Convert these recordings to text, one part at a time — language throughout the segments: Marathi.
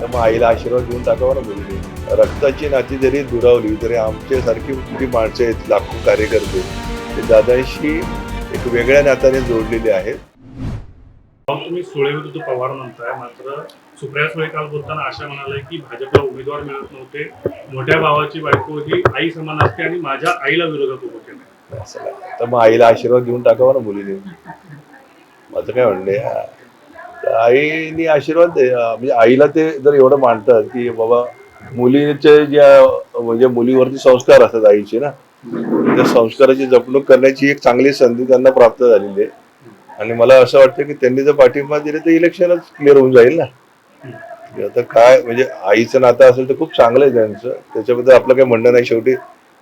तर मग आईला आशीर्वाद देऊन टाकावा ना मुलीने रक्ताची नाती जरी दुरावली तरी आमच्यासारखी किती माणसं आहेत लाखो कार्यकर्ते. ते दादांशी एक वेगळ्या नात्याने जोडलेले आहेत. तुम्ही सुळे विरुद्ध पवार म्हणताय. मात्र सुप्रिया सुळे काल बोलताना आशा म्हणाले की भाजपला उमेदवार मिळत नव्हते. मोठ्या भावाची बायको ही आई समान असते आणि माझ्या आईला विरोधात उभं केलं. तर मग आईला आशीर्वाद देऊन टाकावा ना मुलीने. माझं काय म्हणणे तर आईनी आशीर्वाद दे म्हणजे आईला ते जर एवढं मानतात की बाबा मुलीचे ज्या म्हणजे मुलीवरती संस्कार असतात आईचे ना त्या संस्काराची जपणूक करण्याची एक चांगली संधी त्यांना प्राप्त झालेली आहे. आणि मला असं वाटतं की त्यांनी जर पाठिंबा दिले तर इलेक्शनच क्लिअर होऊन जाईल ना. आता काय म्हणजे आईचं नातं असेल तर खूप चांगलं आहे त्यांचं. त्याच्याबद्दल आपलं काही म्हणणं नाही शेवटी.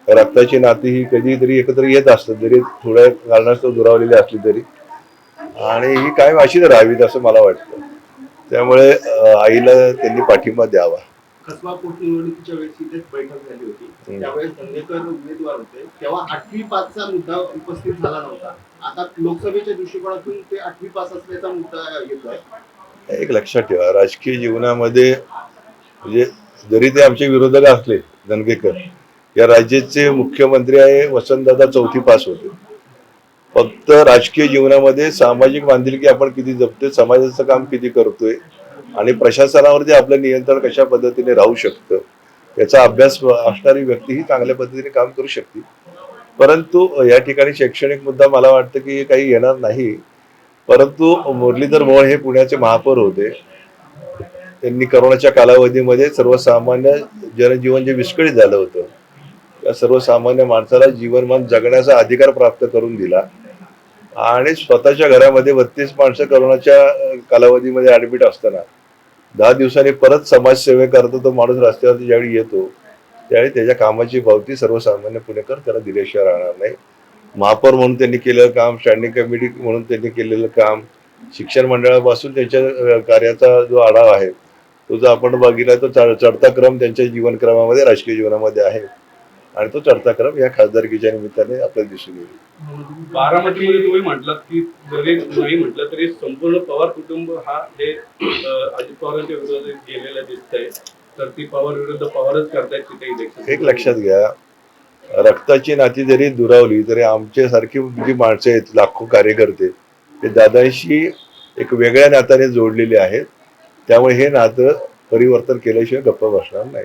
रक्ताची नाती ही कधीतरी एकत्र येत असतात जरी थोड्या कारणास्तव दुरावलेली असली तरी. आणि ही कायम अशीच राहावीत असं मला वाटतं. त्यामुळे आईला त्यांनी पाठिंबा द्यावा. कसबा पोटनिवडणुकीच्या वेळेस इथेच बैठक झाली होती. हम्म. त्यावेळेस धंगेकर उमेदवार होते. तेव्हा आठवी पासचा मुद्दा उपस्थित झाला नव्हता. आता लोकसभेच्या दृष्टिकोनातून ते आठवी पास असल्याचा मुद्दा येतोय. एक लक्षात ठेवा राजकीय जीवनामध्ये म्हणजे जरी ते आमचे विरोधक असले धनगेकर या राज्याचे मुख्यमंत्री आहे वसंतदादा चौथी पास होते. फक्त राजकीय जीवनामध्ये सामाजिक बांधिलकी आपण किती जपतोय समाजाचं काम किती करतोय आणि प्रशासनावरती आपलं नियंत्रण कशा पद्धतीने राहू शकतं याचा अभ्यास असणारी व्यक्ती ही चांगल्या पद्धतीने काम करू शकते. परंतु या ठिकाणी शैक्षणिक मुद्दा मला वाटतं की काही येणार नाही. परंतु मुरलीधर मोहोळ हे पुण्याचे महापौर होते. त्यांनी करोनाच्या कालावधीमध्ये सर्वसामान्य जनजीवन जे विस्कळीत झालं होतं त्या सर्वसामान्य माणसाला जीवनमान जगण्याचा अधिकार प्राप्त करून दिला. आणि स्वतःच्या घरामध्ये बत्तीस माणसं करोनाच्या कालावधीमध्ये ऍडमिट असताना दहा दिवसांनी परत समाजसेवे करतो तो माणूस रस्त्यावरती ज्यावेळी येतो त्यावेळी त्याच्या कामाची पावती सर्वसामान्य पुणेकर त्याला दिल्याशिवाय राहणार नाही. महापौर म्हणून त्यांनी केलेलं काम स्टँडिंग कमिटी म्हणून त्यांनी केलेलं काम शिक्षण मंडळापासून त्यांच्या कार्याचा जो आढावा आहे तो जर आपण बघितला तो चढ- चढता क्रम त्यांच्या जीवनक्रमामध्ये राजकीय जीवनामध्ये आहे. आणि तो चढता क्रम या खासदारकीच्या निमित्ताने आपल्याला दिसून येईल. बारामतीमध्ये तुम्ही म्हटलात की जरी नाही म्हटलं तरी संपूर्ण पवार कुटुंब हा हे अजित पवारांच्या विरोधात गेलेलं दिसतंय तर ती पवार विरुद्ध पवारच करतायत तिथे इलेक्शन. एक लक्षात घ्या रक्ताची नाती जरी दुरावली तरी आमच्यासारखी जी माणसं आहेत लाखो कार्यकर्ते ते दादांशी एक वेगळ्या नात्याने जोडलेले आहेत. त्यामुळे हे नातं परिवर्तन केल्याशिवाय गप्प बसणार नाही.